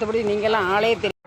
மற்றபடி நீங்களாம் ஆளே தெரியும்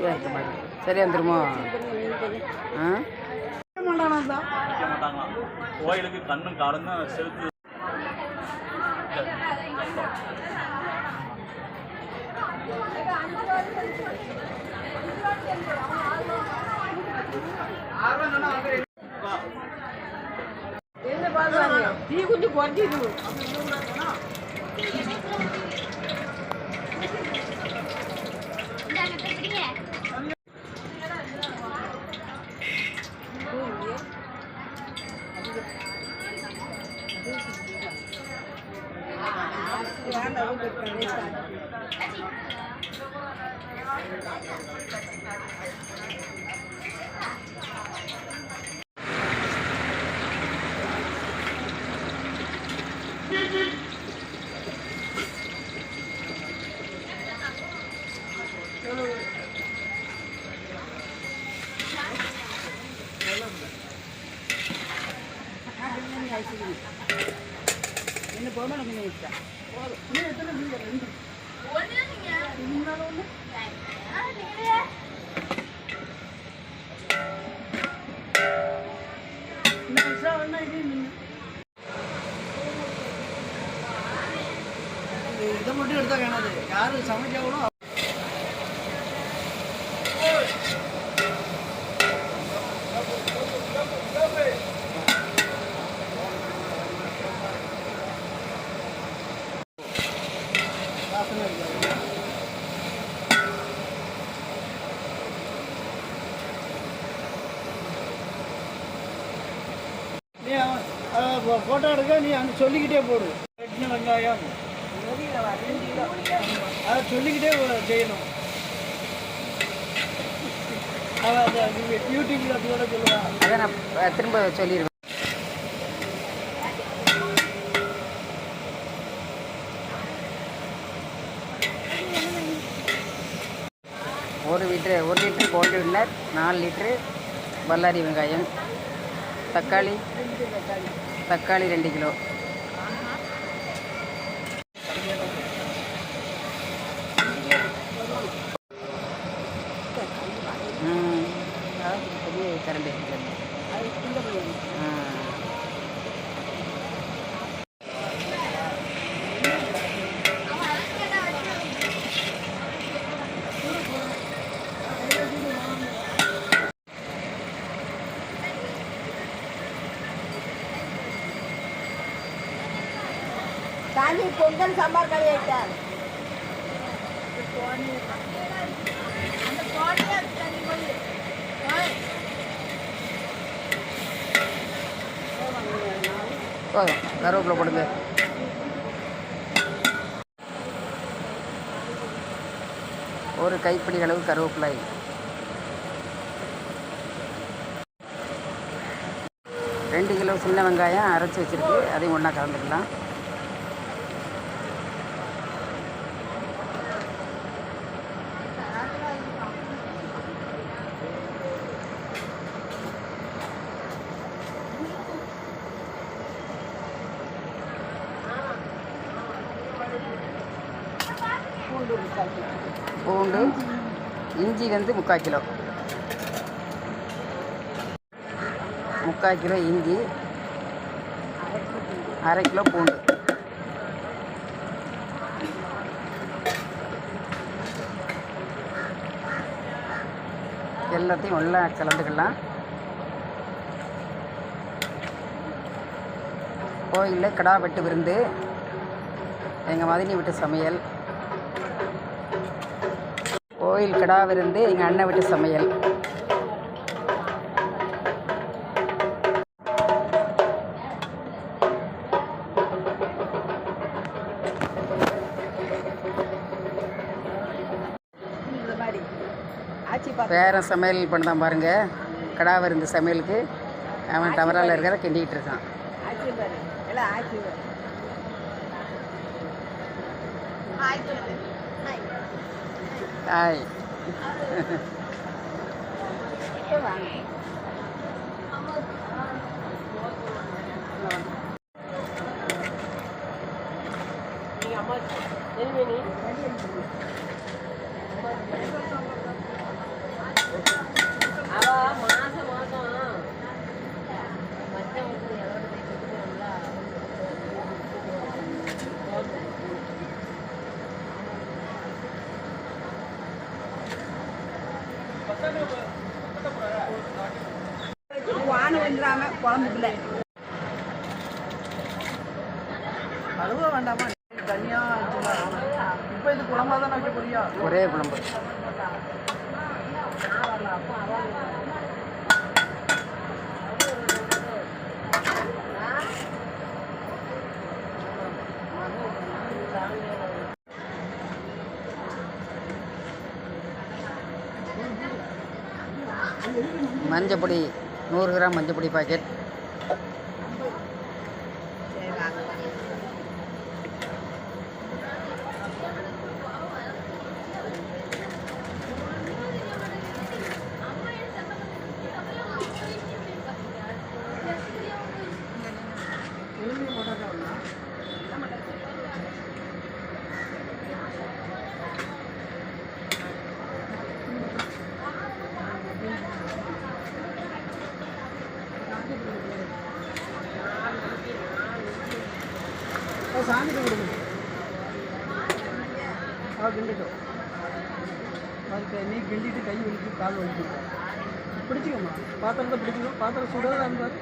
சரியா இருக்க மாதிரி சரியா வந்துருமோ? ஆ? கோயிலுக்கு கண்ணும் காலும் தான் செலுத்து. டீ கொஞ்சம் குறைச்சிது என்ன யாரு சமைச்சாங்களோ வாசனை நீ போட்டோ எடுக்க நீ அங்கே சொல்லிக்கிட்டே போடு. வெட்டின வெங்காயம். அதை சொல்லிக்கிட்டே செய்யணும். யூடியூப்ல அதோட சொல்லுவான் அதை நான் திரும்ப சொல்லிடுவேன். ஒரு லிட்ரு ஒரு லிட்ரு கோல்டு வில்லர் நாலு லிட்ரு பல்லாரி வெங்காயம் தக்காளி தக்காளி ரெண்டு கிலோ ம் அதாவது பெரிய கரண்ட் ஆ பொங்கல் சாம்பார் கறி ஐட்டம் போதும் போடுங்க. ஒரு கைப்பிடி அளவு கருவேப்பிலை. ரெண்டு கிலோ சின்ன வெங்காயம் அரைச்சி வச்சுருக்கு. அதையும் ஒன்றா கலந்துக்கலாம். இஞ்சி வந்து முக்கால் கிலோ. முக்கால் கிலோ இஞ்சி அரை கிலோ பூண்டு. எல்லாத்தையும் ஒன்றா கலந்துக்கலாம். கோயிலில் கிடா வெட்டு விருந்து. எங்கள் மதினி வீட்டு சமையல். கோயில் கடா விருந்து எங்கள் அண்ணன் வீட்டு சமையல். பேரன் சமையல் பண்ணதான் பாருங்கள் கடா விருந்து சமையலுக்கு அவன் டவரால் இருக்கிறத கிண்டிக்கிட்டு இருக்கான். ஆச்சு ai Ini apa? Ini ini. மஞ்சப்பொடி நூறு கிராம் மஞ்சப்பொடி பாக்கெட் சரி வாங்க சாமிக்கு கொடுங்க. ஆ கிண்டிட்டோம். அதுக்கு நீ கிண்டிட்டு கை வலிக்கு கால் வலிக்கும் பிடிச்சிக்கம்மா. பாத்திரத்தை பிடிச்சிக்கோ பாத்திரம் சுடாத இருந்தால்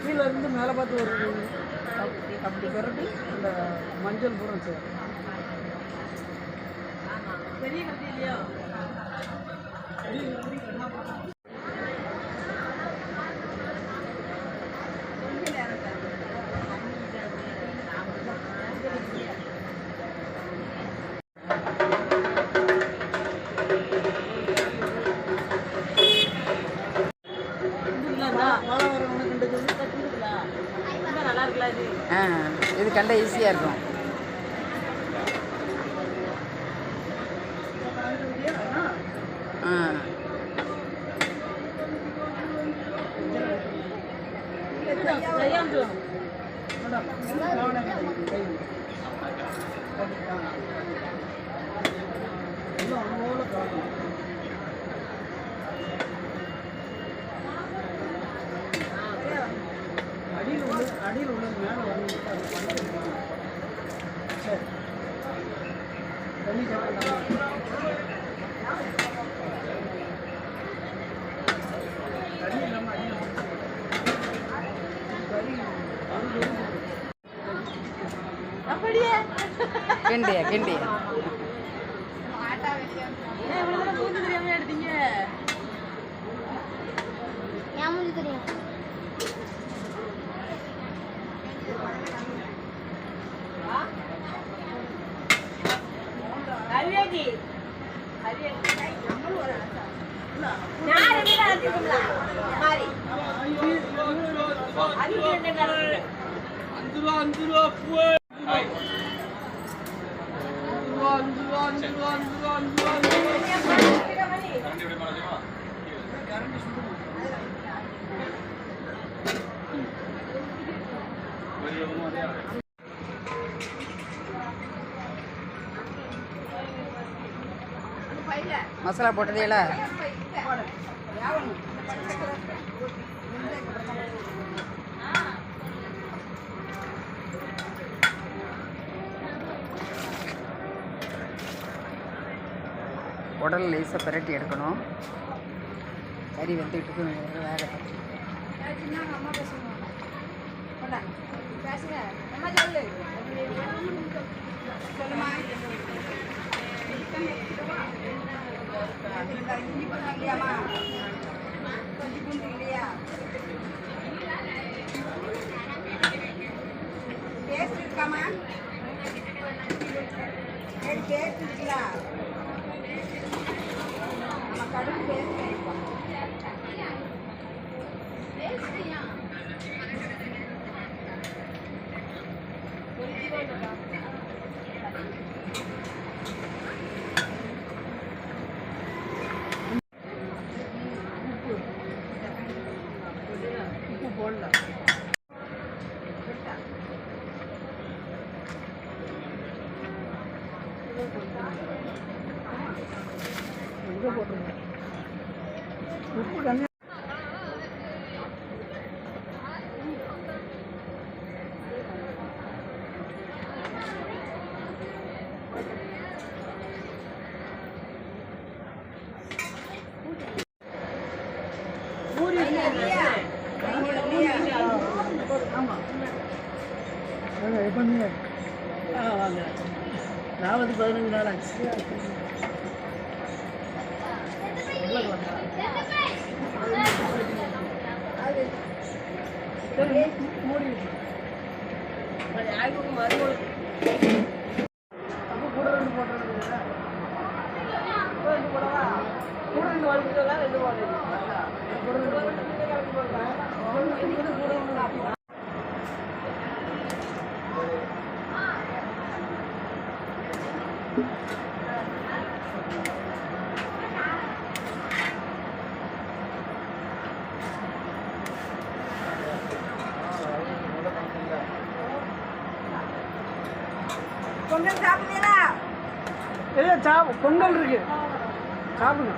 கீழே இருந்து மேலே பார்த்து வருது அப்படி பிறகு அந்த மஞ்சள் பூரம் சார். பெரிய இல்லையா மழை வரவங்க கண்டு ஆ இது கண்ட ஈஸியாக இருக்கும் ஆ அடியில் உள்ள அடியில் உள்ளது மேலே வந்து அது படுத்து சரி தண்ணி சாப்பிடலாம் தண்ணி இல்லாமல் அடியில் கறி அப்படியே கிண்டியா கிண்டியா ஏன் இவ்வளவு தூரம் மூஞ்சி தெரியாம எடுத்தீங்க என் மூஞ்சி தெரியும் கல்யாணி யார் எப்படி நடத்திக்கல மாறி அது என்ன நடக்குது அஞ்சு ரூபா அஞ்சு ரூபா மசாலா போட்டதே இல்லை ரூபா அஞ்சு ரூபா அஞ்சு ரூபா அஞ்சு ரூபா அஞ்சு ரூபா அஞ்சு ரூபா கரண்டி எப்படி பண்ணலாமா கரண்ட் சுடுது வெளியே ஒன்றும் அதே மசாலா போட்டதேல உடல் லேசாக பிரட்டி எடுக்கணும். கறி வெந்துக்கிட்டு வேகட்டும் பேசுங்க அம்மா சொல்லு சொல்லுமா? இல்லையாம்மா டேஸ்ட் இருக்காமா டேஸ்ட் போடல কারণ பதினஞ்சு நாள் ஆச்சு. எவ்வளோ வந்தா சரி அப்போ கூட ரெண்டு போட்டுருங்க கூட ரெண்டு போடவா கூட ரெண்டு வாழ்க்கையில் ரெண்டு போடுறீங்க கூட ரெண்டு போடுறேன் கூட பொங்கல் சாப்பிடலா ஏ சாப் பொங்கல் இருக்கு. சாப்பிடுங்க.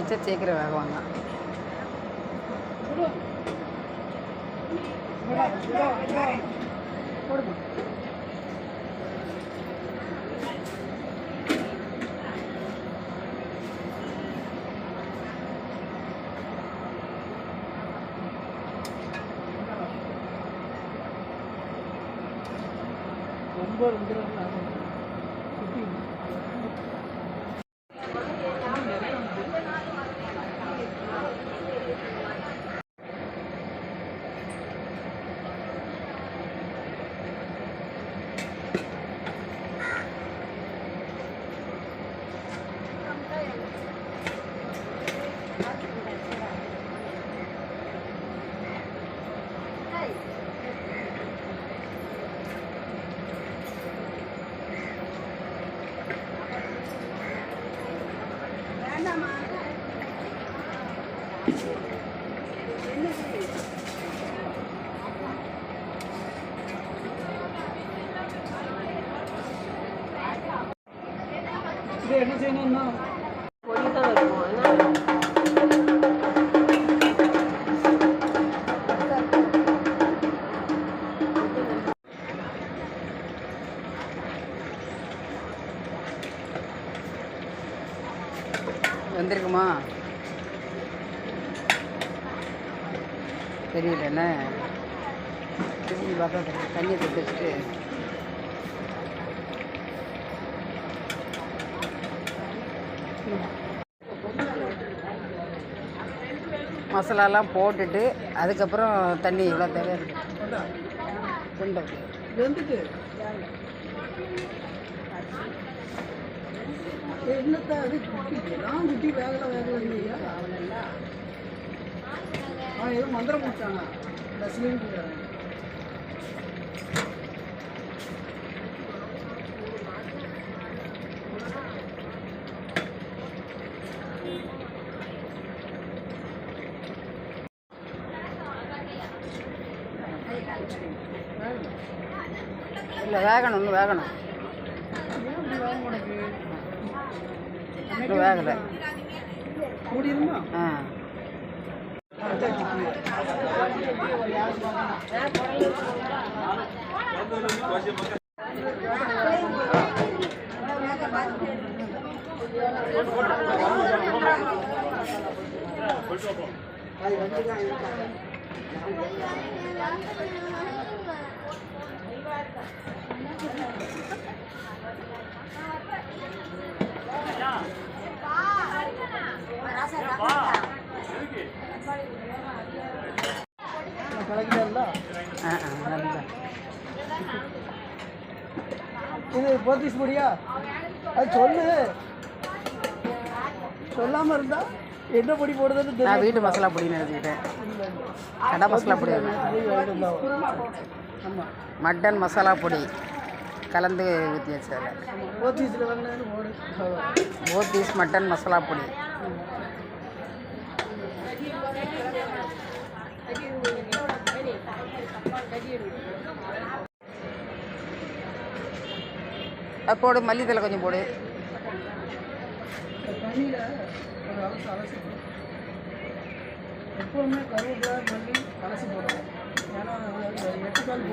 யாக்கணுங்களா மூடி வச்சா சீக்கிரம் ரொம்ப பொடி தான் இருக்கும் வந்திருக்குமா? தெரியல என்ன திரும்பி பார்த்தா தண்ணியை தொட்டு வச்சுட்டு மசாலாலாம் போட்டுட்டு அதுக்கப்புறம் தண்ணி இவ்வளோ தேவை இருக்கு. கொண்டு. அது குட்டி நான் குட்டி வேகல வேகல இல்லையா? அவன் ஏதோ மந்திரம் முடிச்சாங்க இந்த சிலிண்டர். വേഗണം ഒന്ന് വേഗണം ഒന്ന് വേഗട്ടെ ആ అది మంచిగా இது போத்தீஸ் பொடியா? அது சொல்லு. சொல்லாம இருந்தா என்ன பொடி போடுதுன்னு தெரியும் வீட்டு மசாலா பொடி நினைச்சுக்கிட்டேன் கடை மசாலா பொடி மட்டன் மசாலா பொடி கலந்து ஊற்றி வச்சதில் போத்தீஸில் வாங்கினது மட்டன் மசாலா பொடி. அது போடு மல்லித்தலை கொஞ்சம் போடு தண்ணியில் ஒரு அலசு அலசி போடு. எப்பவுமே கருவேப்பிலை மல்லி அலசி போடணும். ஏன்னா எட்டு கால்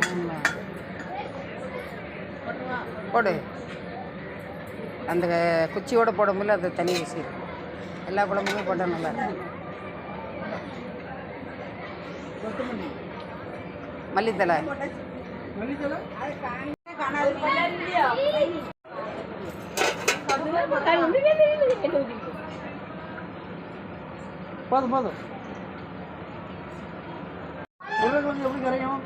போடு. அந்த குச்சியோட போடும்போது அது தனி ருசி. எல்லா குழம்புமே போட்டால் நல்லா இருக்கும். கொத்தமல்லி. மல்லித்தலை மல்லித்தலை போதும் போதும். உருளைக்கிழங்கு எப்படி கரையும்?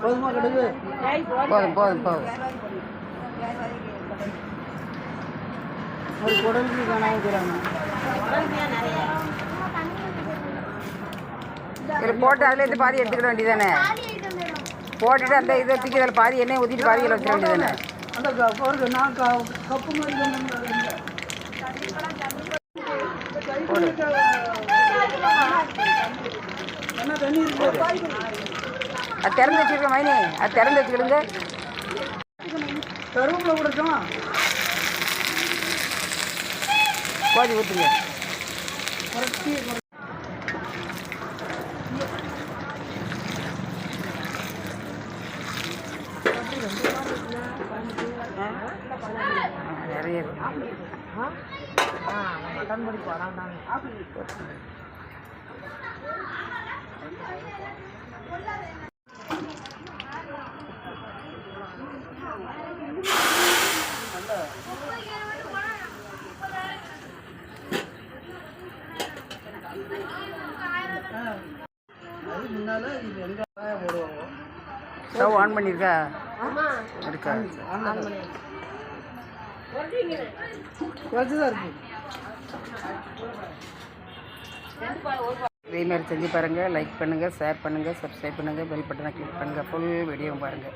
போதுமா கடுகு? போதும் போதும் போதும். ஒரு குடலுக்கு காணாம இதில் போட்டு அதில் இருந்து பாதி எடுத்துக்கிட வேண்டியதானே போட்டுட்டு அந்த இதை தூக்கி அதில் பாதி எண்ணெய் ஊற்றிட்டு பாதி வச்சிட வேண்டியதானே அந்த பாருங்க நான் கப்பு மாதிரி அது திறந்து வச்சுருக்க மைனி. அது திறந்து வச்சுக்கிடுங்க. கருவேப்பிலை கொடுக்கலாம் கோதி ஊற்றுங்க குறைச்சி நிறைய இருக்கு அது முன்னால இது போடுவாங்க ஸ்டவ் ஆன் பண்ணியிருக்கா இருக்கா குறைச்சி இதே மாதிரி செஞ்சு பாருங்கள் லைக் பண்ணுங்கள் ஷேர் பண்ணுங்கள் சப்ஸ்கிரைப் பண்ணுங்கள் பெல் பட்டனை கிளிக் பண்ணுங்கள் ஃபுல் வீடியோவும் பாருங்கள்